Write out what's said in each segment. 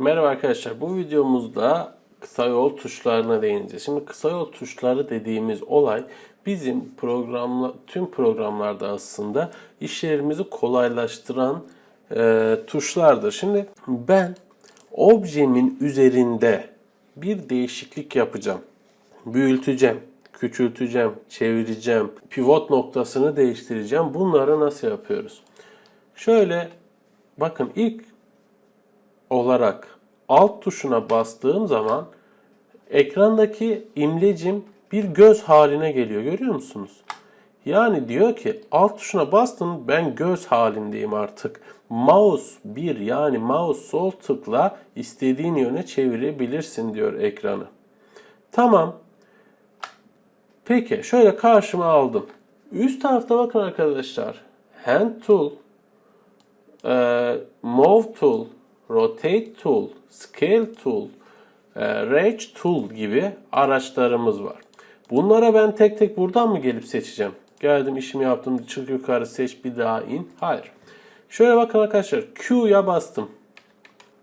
Merhaba arkadaşlar. Bu videomuzda kısa yol tuşlarına değineceğiz. Şimdi kısa yol tuşları dediğimiz olay bizim programla tüm programlarda aslında işlerimizi kolaylaştıran e, tuşlardır. Şimdi ben objemin üzerinde bir değişiklik yapacağım. Büyüteceğim, küçülteceğim, çevireceğim, pivot noktasını değiştireceğim. Bunları nasıl yapıyoruz? Şöyle bakın ilk olarak alt tuşuna bastığım zaman ekrandaki imlecim bir göz haline geliyor. Görüyor musunuz? Yani diyor ki alt tuşuna bastın ben göz halindeyim artık. Mouse bir yani mouse sol tıkla istediğin yöne çevirebilirsin diyor ekranı. Tamam. Peki şöyle karşıma aldım. Üst tarafta bakın arkadaşlar. Hand tool, e, move tool, rotate tool, scale tool, e, range tool gibi araçlarımız var. Bunlara ben tek tek buradan mı gelip seçeceğim? Geldim işimi yaptım çık yukarı seç bir daha in. Hayır. Şöyle bakın arkadaşlar Q'ya bastım.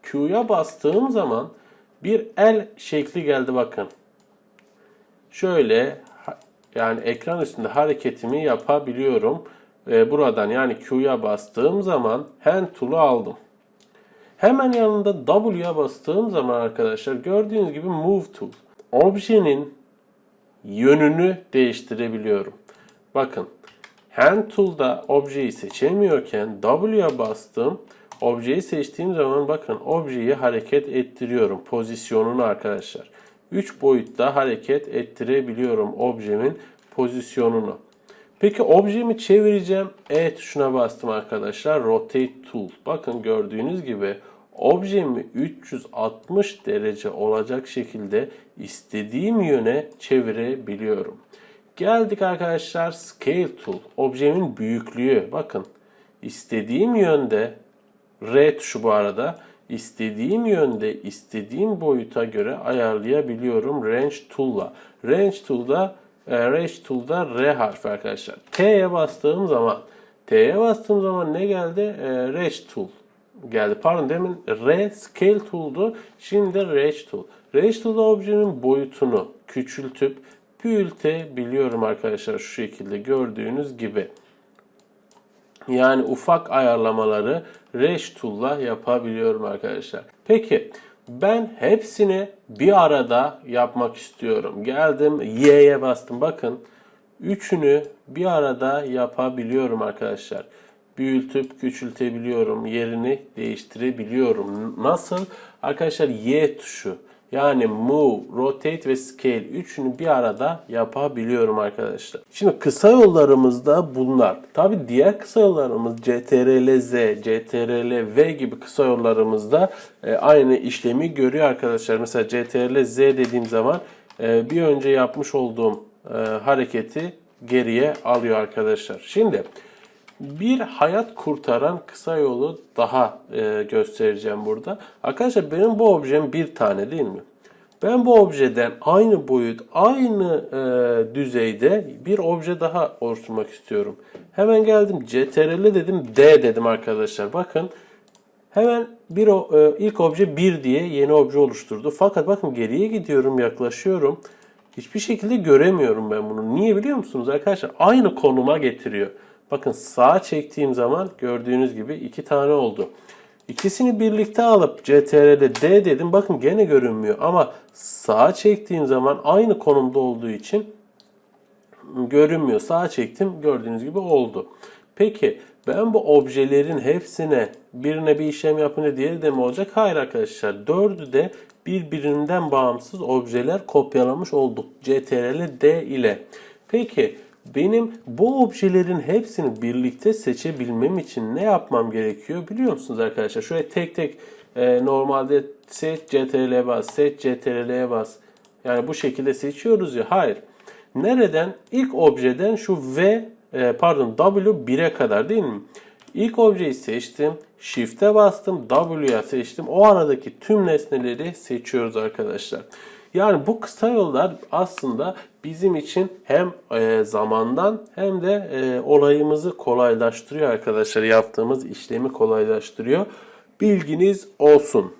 Q'ya bastığım zaman bir el şekli geldi bakın. Şöyle yani ekran üstünde hareketimi yapabiliyorum. Ve buradan yani Q'ya bastığım zaman hand tool'u aldım. Hemen yanında W'ya bastığım zaman arkadaşlar gördüğünüz gibi Move Tool. Objenin yönünü değiştirebiliyorum. Bakın Hand Tool'da objeyi seçemiyorken W'ya bastım. Objeyi seçtiğim zaman bakın objeyi hareket ettiriyorum. Pozisyonunu arkadaşlar. 3 boyutta hareket ettirebiliyorum objemin pozisyonunu. Peki objemi çevireceğim. E tuşuna bastım arkadaşlar. Rotate Tool. Bakın gördüğünüz gibi objemi 360 derece olacak şekilde istediğim yöne çevirebiliyorum. Geldik arkadaşlar Scale Tool. Objemin büyüklüğü. Bakın istediğim yönde R tuşu bu arada istediğim yönde istediğim boyuta göre ayarlayabiliyorum Range Tool'la. Range Tool'da Range Tool'da R harfi arkadaşlar. T'ye bastığım zaman T'ye bastığım zaman ne geldi? E, Range Tool geldi. Pardon demin R Scale Tool'du. Şimdi Range Tool. Range Tool'da objenin boyutunu küçültüp büyütebiliyorum arkadaşlar şu şekilde gördüğünüz gibi. Yani ufak ayarlamaları Resh Tool'la yapabiliyorum arkadaşlar. Peki ben hepsini bir arada yapmak istiyorum. Geldim Y'ye bastım. Bakın üçünü bir arada yapabiliyorum arkadaşlar. Büyütüp küçültebiliyorum. Yerini değiştirebiliyorum. Nasıl? Arkadaşlar Y tuşu. Yani move, rotate ve scale üçünü bir arada yapabiliyorum arkadaşlar. Şimdi kısa yollarımızda bunlar. Tabi diğer kısa yollarımız CTRL Z, CTRL V gibi kısa yollarımızda e, aynı işlemi görüyor arkadaşlar. Mesela CTRL Z dediğim zaman e, bir önce yapmış olduğum e, hareketi geriye alıyor arkadaşlar. Şimdi bir hayat kurtaran kısa yolu daha e, göstereceğim burada. Arkadaşlar benim bu objem bir tane değil mi? Ben bu objeden aynı boyut, aynı e, düzeyde bir obje daha oluşturmak istiyorum. Hemen geldim CTRL dedim, D dedim arkadaşlar. Bakın hemen bir e, ilk obje 1 diye yeni obje oluşturdu. Fakat bakın geriye gidiyorum, yaklaşıyorum. Hiçbir şekilde göremiyorum ben bunu. Niye biliyor musunuz arkadaşlar? Aynı konuma getiriyor. Bakın sağa çektiğim zaman gördüğünüz gibi iki tane oldu. İkisini birlikte alıp CTRL'de D dedim. Bakın gene görünmüyor ama sağa çektiğim zaman aynı konumda olduğu için görünmüyor. Sağa çektim gördüğünüz gibi oldu. Peki ben bu objelerin hepsine birine bir işlem yapınca diğeri de mi olacak? Hayır arkadaşlar. Dördü de birbirinden bağımsız objeler kopyalamış olduk. CTRL D ile. Peki benim bu objelerin hepsini birlikte seçebilmem için ne yapmam gerekiyor biliyor musunuz arkadaşlar? Şöyle tek tek e, normalde seç CTRL'ye bas, seç CTRL'ye bas. Yani bu şekilde seçiyoruz ya. Hayır. Nereden? İlk objeden şu V e, pardon W 1'e kadar değil mi? İlk objeyi seçtim. Shift'e bastım. W'ya seçtim. O aradaki tüm nesneleri seçiyoruz arkadaşlar. Yani bu kısa yollar aslında bizim için hem e, zamandan hem de e, olayımızı kolaylaştırıyor arkadaşlar. Yaptığımız işlemi kolaylaştırıyor. Bilginiz olsun.